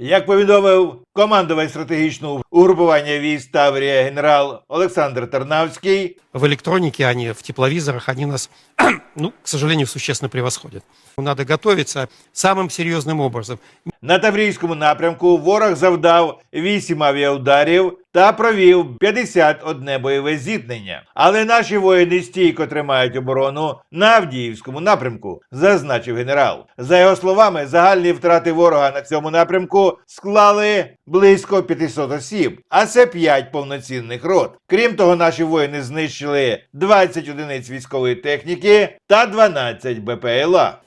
Як повідомив командувач стратегічного угрупування військ Таврія генерал Олександр Тарнавський, В электронике, они в тепловизорах, они нас, ну, к сожалению, существенно превосходят. Надо готовиться самым серьезным образом. на Таврійському напрямку ворог завдав 8 авіаударів та провів 51 бойове зіткнення. Але наші воїни стійко тримають оборону на Авдіївському напрямку, зазначив генерал. За його словами, загальні втрати ворога на цьому напрямку склали близько 500 осіб, а це 5 повноцінних рот. Крім того, наші воїни знищили 20 одиниць військової техніки та 12 БПЛА.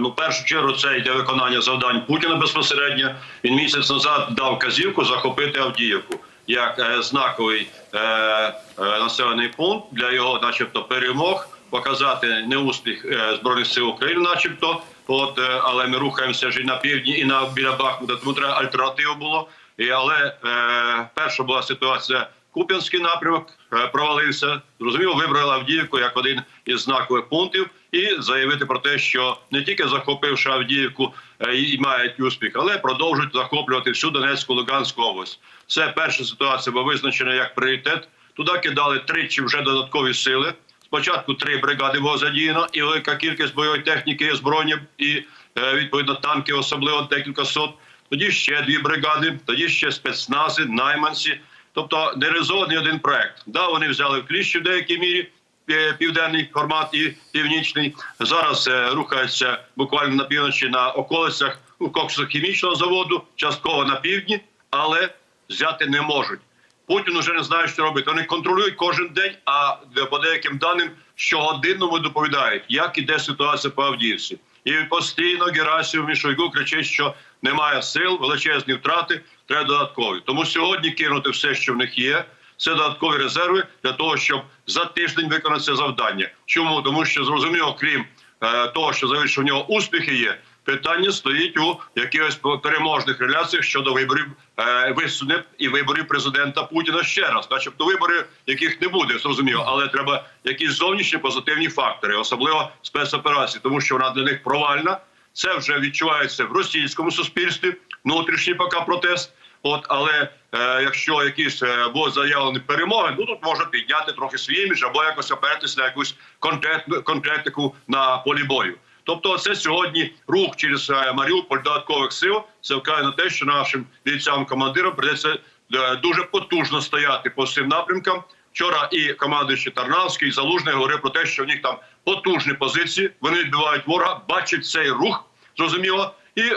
Ну, першу чергу, це йде виконання завдань Путіна безпосередньо. Він місяць назад дав казівку захопити Авдіївку як е, знаковий е, е, населений пункт для його, начебто, перемог, показати неуспіх збройних сил України, начебто. От, але ми рухаємося ж і на півдні, і на біля Бахмута. Тому треба альтернативу було. І, але е, перша була ситуація. Куп'янський напрямок е, провалився. Зрозуміло, вибрали Авдіївку як один із знакових пунктів, і заявити про те, що не тільки захопивши Авдіївку е, і мають успіх, але продовжують захоплювати всю Донецьку Луганську область. Це перша ситуація була визначена як пріоритет. Туди кидали тричі вже додаткові сили. Спочатку три бригади було задіяно, і велика кількість бойової техніки, зброї і е, відповідно танки, особливо декілька сот. Тоді ще дві бригади, тоді ще спецнази, найманці. Тобто не реалізований один проект. Да, вони взяли в кліщі в деякій мірі е, південний формат і північний. Зараз е, рухаються буквально на півночі на околицях у коксохімічного заводу, частково на півдні, але взяти не можуть. Путін уже не знає, що робити. Вони контролюють кожен день, а по деяким даним щогодинному доповідають, як іде ситуація по Авдіївці. І постійно Герасів і Шойгу кричить, що немає сил, величезні втрати, треба додаткові. Тому сьогодні кинути все, що в них є. Це додаткові резерви для того, щоб за тиждень виконати це завдання. Чому тому, що зрозуміло, крім е, того, що завершив в нього успіхи є, питання стоїть у якихось переможних реляціях щодо виборів е, висуне і виборів президента Путіна ще раз, начебто вибори, яких не буде, зрозуміло, але треба якісь зовнішні позитивні фактори, особливо спецоперації, тому що вона для них провальна. Це вже відчувається в російському суспільстві. Внутрішній поки протест. От, але е, якщо якісь е, будуть заявлені перемоги, ну тут можна підняти трохи свій імідж або якось опертися на якусь конкретну конкретику на полі бою. Тобто, це сьогодні рух через е, Маріуполь додаткових сил. Це вказує на те, що нашим бійцям командирам придеться е, дуже потужно стояти по всім напрямкам. Вчора і командуючий Тарнавський, і Залужний говорив про те, що в них там потужні позиції. Вони відбивають ворога, бачать цей рух, зрозуміло, і е,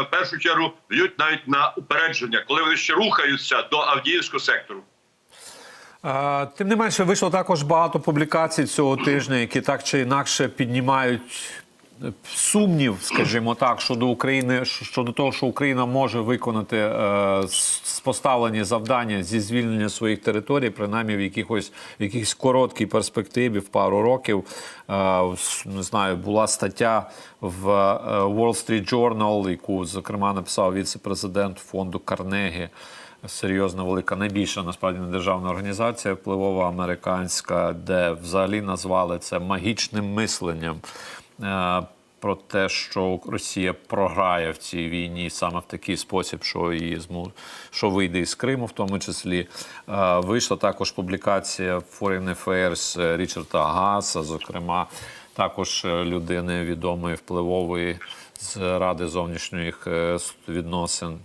в першу чергу б'ють навіть на упередження, коли вони ще рухаються до Авдіївського сектору. Тим не менше, вийшло також багато публікацій цього тижня, які так чи інакше піднімають сумнів, скажімо так, щодо України, щодо того, що Україна може виконати е, поставлені завдання зі звільнення своїх територій, принаймні в якихось в якихось короткій перспективі, в пару років. Е, не знаю, була стаття в е, Wall Street Journal, яку зокрема написав віце-президент фонду Карнегі серйозна, велика, найбільша насправді не державна організація, впливова американська, де взагалі назвали це магічним мисленням. Е, Про те, що Росія програє в цій війні саме в такий спосіб, що її зму... що вийде із Криму, в тому числі Е, вийшла також публікація Foreign Affairs е, Річарда Гаса, зокрема, також людини відомої впливової з Ради зовнішніх відносин.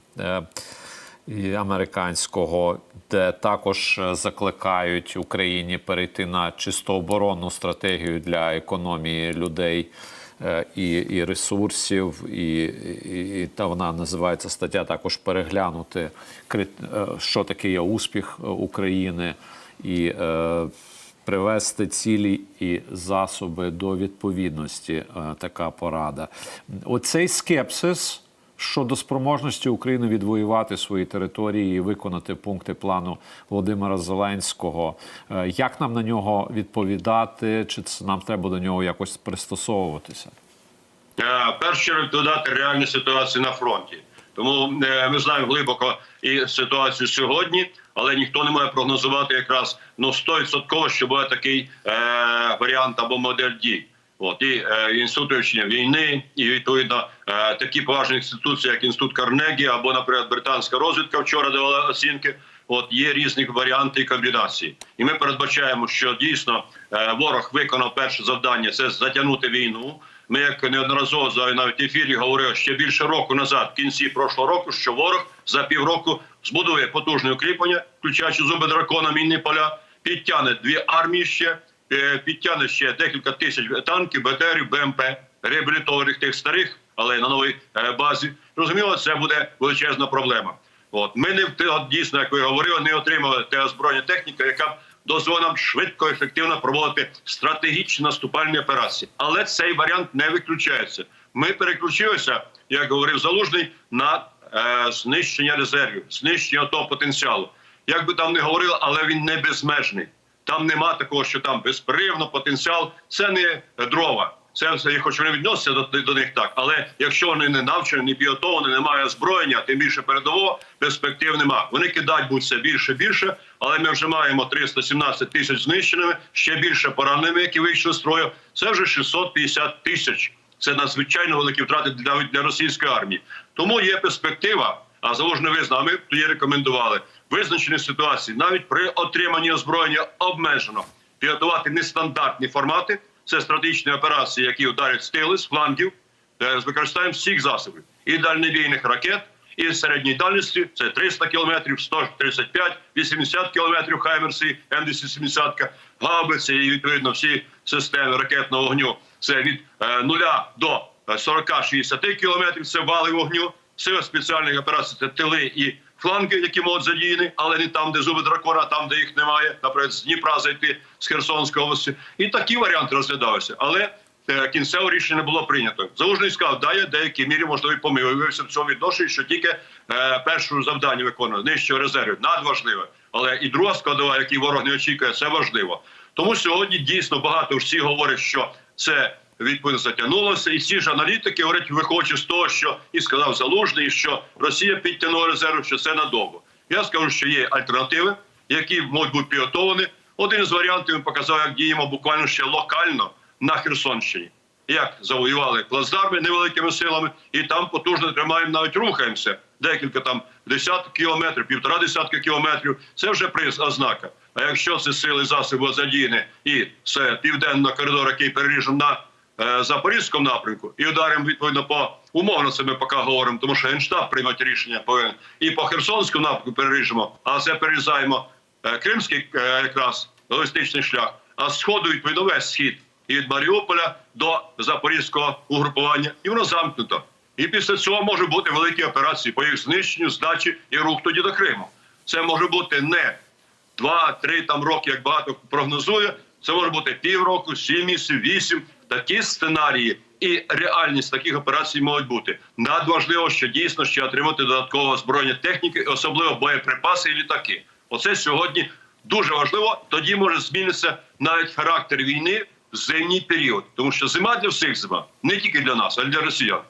І американського, де також е, закликають Україні перейти на чисто оборонну стратегію для економії людей е, і, і ресурсів, і, і, і та вона називається стаття також переглянути, е, що таке є успіх України і е, привести цілі і засоби до відповідності. е, Така порада. Оцей скепсис щодо спроможності України відвоювати свої території і виконати пункти плану Володимира Зеленського. Е, Як нам на нього відповідати? Чи це нам треба до нього якось пристосовуватися? Е, в чергу додати реальну ситуацію на фронті. Тому е, ми знаємо глибоко і ситуацію сьогодні, але ніхто не може прогнозувати якраз ну 100%, що буде такий е, варіант або модель дій. От і е, інститут вивчення війни, і відповідно е, такі поважні інституції, як інститут Карнегі або, наприклад, британська розвідка вчора давала оцінки. От є різні варіанти і комбінації, і ми передбачаємо, що дійсно е, ворог виконав перше завдання це затягнути війну. Ми як неодноразово за навіть ефірі говорили ще більше року назад, в кінці прошлого року, що ворог за півроку збудує потужне укріплення, включаючи зуби дракона, мінні поля, підтягне дві армії ще, підтягне ще декілька тисяч танків, БТРів, БМП, реабілітованих тих старих, але на новій е, базі. Розуміло, це буде величезна проблема. От ми не дійсно, як ви говорили, не отримали те озброєння техніка, яка б дозволила нам швидко, ефективно проводити стратегічні наступальні операції. Але цей варіант не виключається. Ми переключилися, як говорив Залужний, на е, знищення резервів, знищення того потенціалу. Як би там не говорили, але він не безмежний. Там нема такого, що там безперервно потенціал. Це не дрова. Це все, хоч вони відносяться до, до них так. Але якщо вони не навчені, не підготовлені, немає озброєння, тим більше передового, перспектив нема. Вони кидають будуть все більше більше, але ми вже маємо 317 тисяч знищеними, ще більше пораненими, які вийшли з строю. Це вже 650 тисяч. Це надзвичайно великі втрати для, для російської армії. Тому є перспектива. А залужний визнав, ми тоді рекомендували визначені ситуації навіть при отриманні озброєння обмежено підготувати нестандартні формати. Це стратегічні операції, які ударять з тили, з флангів, е, з використанням всіх засобів і дальнобійних ракет, і середньої дальності це 300 кілометрів, 135, 80 кілометрів Хаймерси, М270, гаубиці і відповідно всі системи ракетного вогню. Це від е, нуля до е, 40-60 кілометрів. Це вали вогню. Сили спеціальних операцій це тили і фланги, які можуть задіяні, але не там, де зуби дракона, там, де їх немає, наприклад, з Дніпра зайти з Херсонської області. І такі варіанти розглядалися. Але е, кінцеве рішення було прийнято. Залужний сказав, да, я в деякій мірі можливо помилився в цьому відношенні, що тільки е, перше завдання виконує знищення резервів надважливе. Але і друга складова, який ворог не очікує, це важливо. Тому сьогодні дійсно багато всі говорять, що це відповідно затягнулося, і всі ж аналітики говорять, виходячи з того, що і сказав Залужний, що Росія підтягнула резерв, що це надовго. Я скажу, що є альтернативи, які можуть бути підготовлені. Один з варіантів показав, як діємо буквально ще локально на Херсонщині. Як завоювали плацдарми невеликими силами, і там потужно тримаємо, навіть рухаємося. Декілька там десяток кілометрів, півтора десятка кілометрів. Це вже приз ознака. А якщо це сили засоби задіяні і це південного коридору, який переріжемо на Запорізькому напрямку, і ударимо відповідно по умовно це поки говоримо, тому що генштаб приймати рішення повинен. І по Херсонському напрямку переріжемо, а це перерізаємо е, Кримський е, якраз логістичний шлях, а з сходу відповідно весь схід і від Маріуполя до Запорізького угрупування, і воно замкнуто. І після цього може бути великі операції по їх знищенню, здачі і рух тоді до Криму. Це може бути не два-три там роки, як багато прогнозує. Це може бути півроку, сім місяців, вісім. Такі сценарії і реальність таких операцій можуть бути. Надважливо, що дійсно ще отримати додаткове озброєння техніки, особливо боєприпаси і літаки. Оце сьогодні дуже важливо. Тоді може змінитися навіть характер війни в зимній період, тому що зима для всіх зима, не тільки для нас, а й для росіян.